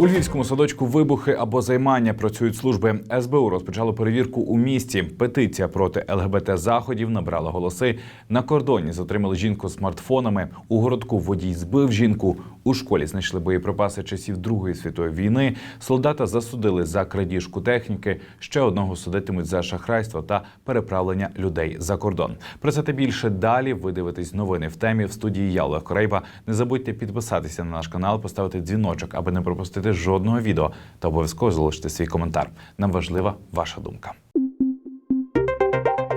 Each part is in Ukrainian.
У львівському садочку вибухи або займання працюють служби СБУ. Розпочало перевірку у місті. Петиція проти ЛГБТ заходів набрала голоси. На кордоні затримали жінку з смартфонами. У городку водій збив жінку. У школі знайшли боєприпаси часів Другої світової війни. Солдата засудили за крадіжку техніки. Ще одного судитимуть за шахрайство та переправлення людей за кордон. Про це та більше далі. Ви дивитесь новини в темі в студії. Я Олег Корейба. Не забудьте підписатися на наш канал, поставити дзвіночок, аби не пропустити жодного відео та обов'язково залишити свій коментар. Нам важлива ваша думка.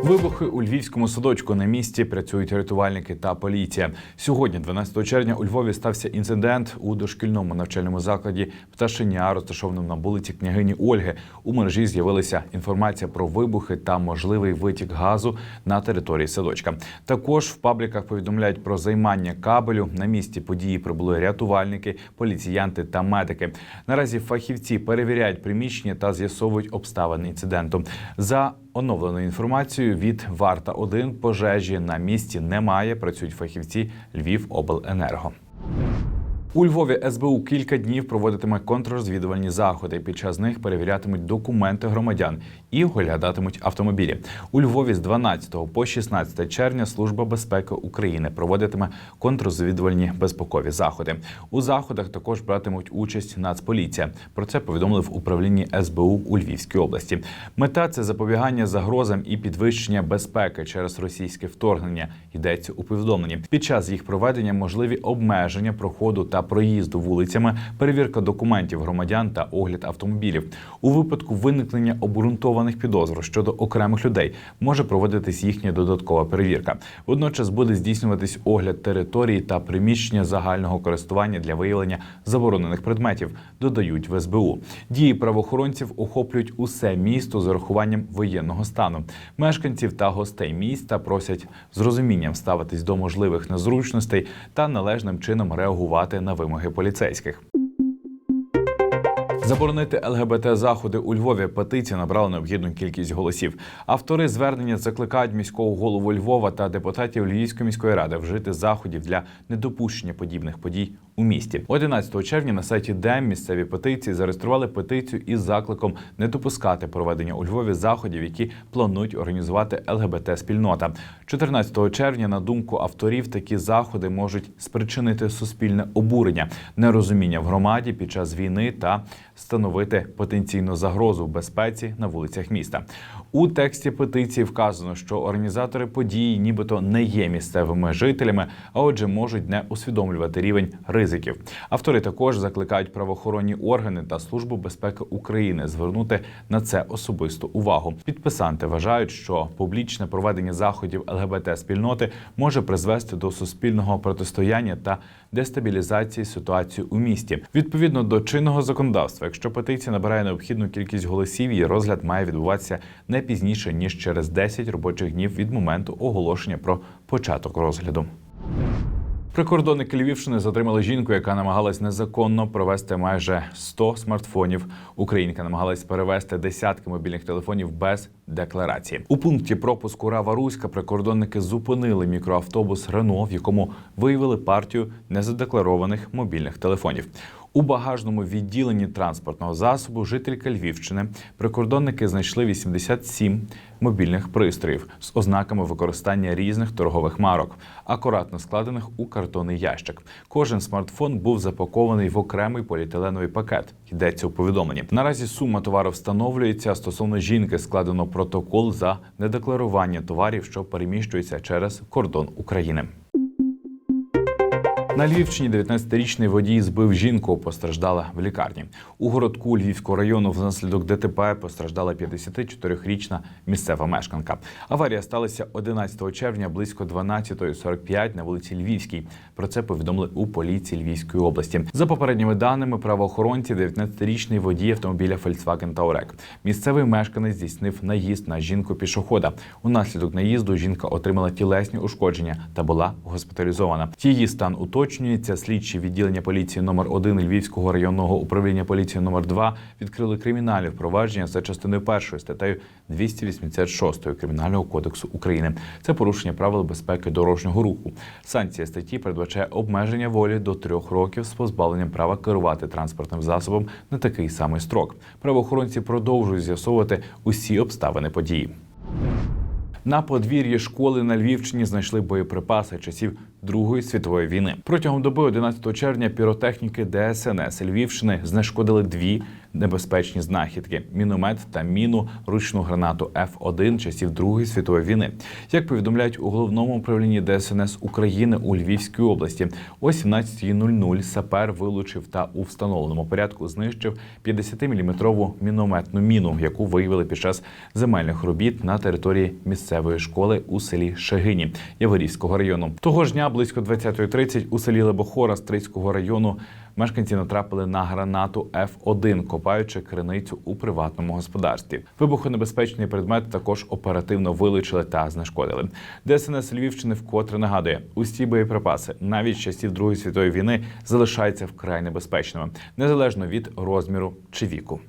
Вибухи у львівському садочку на місці працюють рятувальники та поліція. Сьогодні, 12 червня, у Львові стався інцидент у дошкільному навчальному закладі пташеня, розташованому на вулиці княгині Ольги. У мережі з'явилася інформація про вибухи та можливий витік газу на території садочка. Також в пабліках повідомляють про займання кабелю. На місці події прибули рятувальники, поліціянти та медики. Наразі фахівці перевіряють приміщення та з'ясовують обставини інциденту. За Оновленою інформацію від Варта 1 пожежі на місці немає. Працюють фахівці Львівобленерго. У Львові СБУ кілька днів проводитиме контррозвідувальні заходи. Під час них перевірятимуть документи громадян і оглядатимуть автомобілі. У Львові з 12 по 16 червня Служба безпеки України проводитиме контррозвідувальні безпекові заходи. У заходах також братимуть участь Нацполіція. Про це повідомили в управлінні СБУ у Львівській області. Мета це запобігання загрозам і підвищення безпеки через російське вторгнення. Йдеться у повідомленні. Під час їх проведення можливі обмеження проходу та проїзду вулицями, перевірка документів громадян та огляд автомобілів. У випадку виникнення обґрунтованих підозр щодо окремих людей може проводитись їхня додаткова перевірка. Водночас буде здійснюватись огляд території та приміщення загального користування для виявлення заборонених предметів. Додають в СБУ. Дії правоохоронців охоплюють усе місто з урахуванням воєнного стану. Мешканців та гостей міста просять з розумінням ставитись до можливих незручностей та належним чином реагувати на вимоги поліцейських. Заборонити ЛГБТ заходи у Львові петиція набрала необхідну кількість голосів. Автори звернення закликають міського голову Львова та депутатів Львівської міської ради вжити заходів для недопущення подібних подій у місті. 11 червня на сайті ДЕМ місцеві петиції зареєстрували петицію із закликом не допускати проведення у Львові заходів, які планують організувати ЛГБТ спільнота. 14 червня, на думку авторів, такі заходи можуть спричинити суспільне обурення, нерозуміння в громаді під час війни та становити потенційну загрозу безпеці на вулицях міста. У тексті петиції вказано, що організатори події, нібито не є місцевими жителями, а отже, можуть не усвідомлювати рівень ризиків. Автори також закликають правоохоронні органи та службу безпеки України звернути на це особисту увагу. Підписанти вважають, що публічне проведення заходів ЛГБТ спільноти може призвести до суспільного протистояння та дестабілізації ситуації у місті. Відповідно до чинного законодавства, якщо петиція набирає необхідну кількість голосів, її розгляд має відбуватися не пізніше ніж через 10 робочих днів від моменту оголошення про початок розгляду. Прикордонники Львівщини затримали жінку, яка намагалась незаконно провести майже 100 смартфонів. Українка намагалась перевести десятки мобільних телефонів без декларації. У пункті пропуску Рава Руська прикордонники зупинили мікроавтобус Рено, в якому виявили партію незадекларованих мобільних телефонів. У багажному відділенні транспортного засобу жителька Львівщини прикордонники знайшли 87 мобільних пристроїв з ознаками використання різних торгових марок, акуратно складених у картонний ящик. Кожен смартфон був запакований в окремий поліетиленовий пакет. Йдеться у повідомленні. Наразі сума товару встановлюється стосовно жінки. Складено протокол за недекларування товарів, що переміщуються через кордон України. На Львівщині 19-річний водій збив жінку, постраждала в лікарні. У городку Львівського району внаслідок ДТП постраждала 54-річна місцева мешканка. Аварія сталася 11 червня близько 12.45 на вулиці Львівській. Про це повідомили у поліції Львівської області. За попередніми даними правоохоронців, 19-річний водій автомобіля Volkswagen Touareg. Місцевий мешканець здійснив наїзд на жінку пішохода. Унаслідок наїзду жінка отримала тілесні ушкодження та була госпіталізована. Її стан у уточнюється, слідчі відділення поліції номер 1 Львівського районного управління поліції номер 2 відкрили кримінальне впровадження за частиною першої статтею 286 кримінального кодексу України. Це порушення правил безпеки дорожнього руху. Санкція статті передбачає обмеження волі до трьох років з позбавленням права керувати транспортним засобом на такий самий строк. Правоохоронці продовжують з'ясовувати усі обставини події. На подвір'ї школи на Львівщині знайшли боєприпаси часів Другої світової війни. Протягом доби 11 червня піротехніки ДСНС Львівщини знешкодили дві небезпечні знахідки: міномет та міну ручну гранату Ф1 часів Другої світової війни. Як повідомляють у головному управлінні ДСНС України у Львівській області, о 17.00 сапер вилучив та у встановленому порядку знищив 50-мм мінометну міну, яку виявили під час земельних робіт на території місцевої школи у селі Шегині Яворівського району. Того ж дня близько 20.30 у селі Лебохора Стрийського району мешканці натрапили на гранату Ф1, копаючи криницю у приватному господарстві. Вибухонебезпечний предмет також оперативно вилучили та знешкодили. ДСНС Львівщини вкотре нагадує, усі боєприпаси, навіть часів Другої світової війни, залишаються вкрай небезпечними, незалежно від розміру чи віку.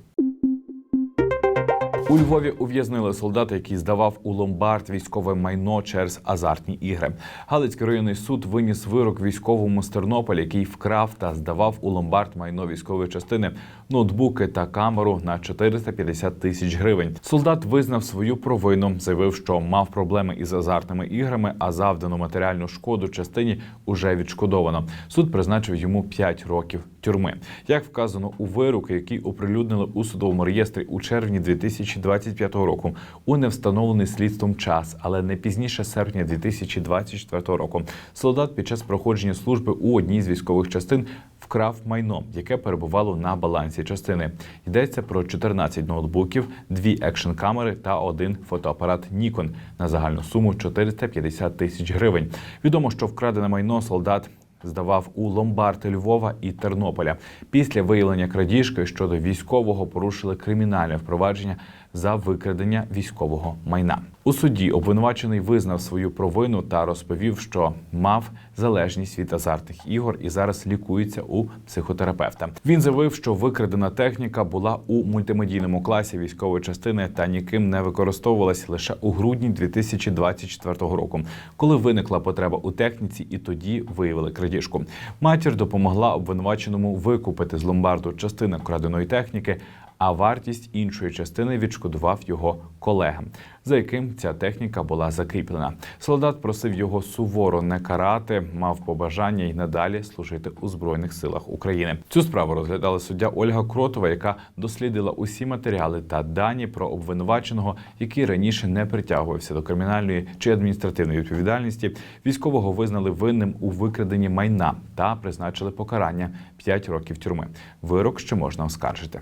У Львові ув'язнили солдата, який здавав у ломбард військове майно через азартні ігри. Галицький районний суд виніс вирок військовому з Тернополя, який вкрав та здавав у ломбард майно військової частини, ноутбуки та камеру на 450 тисяч гривень. Солдат визнав свою провину, заявив, що мав проблеми із азартними іграми, а завдану матеріальну шкоду частині уже відшкодовано. Суд призначив йому 5 років тюрми. Як вказано у вироку, який оприлюднили у судовому реєстрі у червні 2025 року, у невстановлений слідством час, але не пізніше серпня 2024 року. Солдат під час проходження служби у одній з військових частин вкрав майно, яке перебувало на балансі частини. Йдеться про 14 ноутбуків, дві екшн камери та один фотоапарат Nikon на загальну суму 450 тисяч гривень. Відомо, що вкрадене майно солдат здавав у ломбард Львова і Тернополя. Після виявлення крадіжки щодо військового порушили кримінальне впровадження за викрадення військового майна. У суді обвинувачений визнав свою провину та розповів, що мав залежність від азартних ігор і зараз лікується у психотерапевта. Він заявив, що викрадена техніка була у мультимедійному класі військової частини та ніким не використовувалась лише у грудні 2024 року, коли виникла потреба у техніці, і тоді виявили крадіжку. Матір допомогла обвинуваченому викупити з ломбарду частини краденої техніки. А вартість іншої частини відшкодував його колегам, за яким ця техніка була закріплена. Солдат просив його суворо не карати, мав побажання й надалі служити у збройних силах України. Цю справу розглядала суддя Ольга Кротова, яка дослідила усі матеріали та дані про обвинуваченого, який раніше не притягувався до кримінальної чи адміністративної відповідальності. Військового визнали винним у викраденні майна та призначили покарання 5 років тюрми. Вирок ще можна оскаржити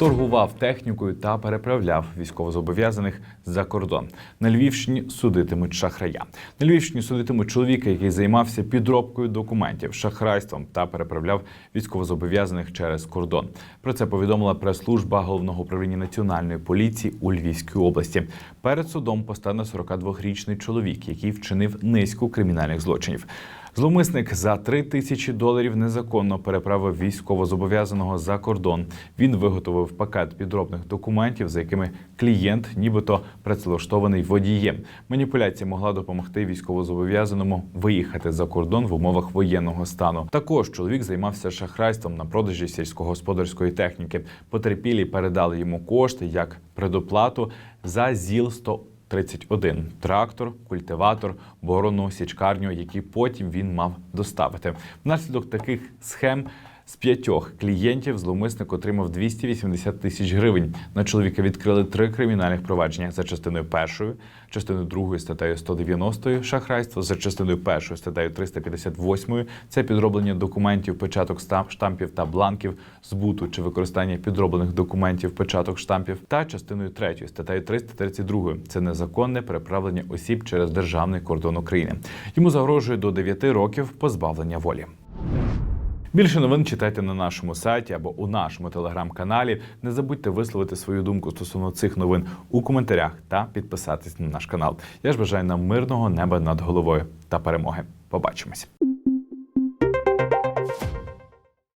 торгував технікою та переправляв військовозобов'язаних за кордон. На Львівщині судитимуть шахрая. На Львівщині судитимуть чоловіка, який займався підробкою документів, шахрайством та переправляв військовозобов'язаних через кордон. Про це повідомила прес-служба головного управління національної поліції у Львівській області. Перед судом постане 42-річний чоловік, який вчинив низку кримінальних злочинів. Зловмисник за 3 тисячі доларів незаконно переправив військовозобов'язаного за кордон. Він виготовив пакет підробних документів, за якими клієнт, нібито працевлаштований водієм. Маніпуляція могла допомогти військовозобов'язаному виїхати за кордон в умовах воєнного стану. Також чоловік займався шахрайством на продажі сільськогосподарської техніки. Потерпілі передали йому кошти як предоплату за ЗІЛ 100 31 трактор, культиватор, борону, січкарню, які потім він мав доставити. Внаслідок таких схем з п'ятьох клієнтів зловмисник отримав 280 тисяч гривень. На чоловіка відкрили три кримінальних провадження за частиною першою, частиною другою статтею 190 шахрайство, за частиною першою статтею 358 це підроблення документів, печаток штампів та бланків, збуту чи використання підроблених документів, печаток штампів, та частиною третьою статтею 332 це незаконне переправлення осіб через державний кордон України. Йому загрожує до 9 років позбавлення волі. Більше новин читайте на нашому сайті або у нашому телеграм-каналі. Не забудьте висловити свою думку стосовно цих новин у коментарях та підписатись на наш канал. Я ж бажаю нам мирного неба над головою та перемоги. Побачимось.